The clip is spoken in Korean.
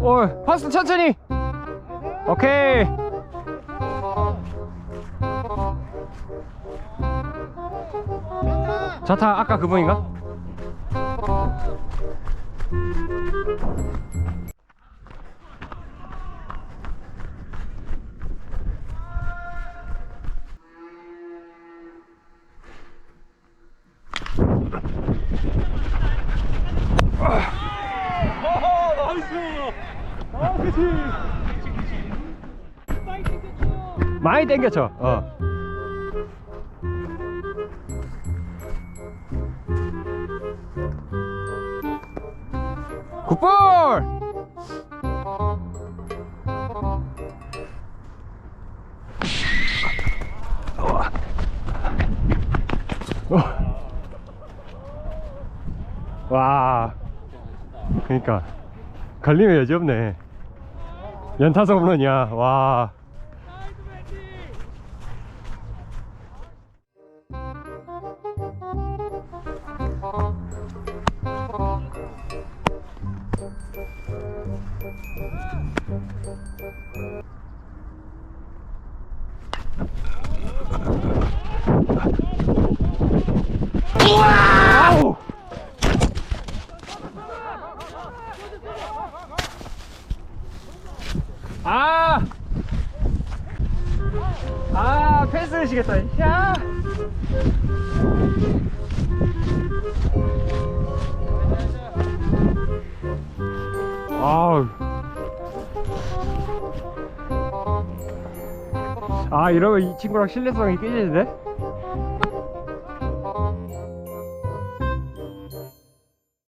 오, 파스 천천히. 오케이. 자타 아까 그분인가? 많이 땡겼죠. 어. 굿볼! 와, 그러니까 걸리면 여지 없네. 연타석 홈런이야. 와. 아! 아, 패스를 시겠다. 야! 아우. 아, 이러면 이 친구랑 신뢰성이 깨지는데?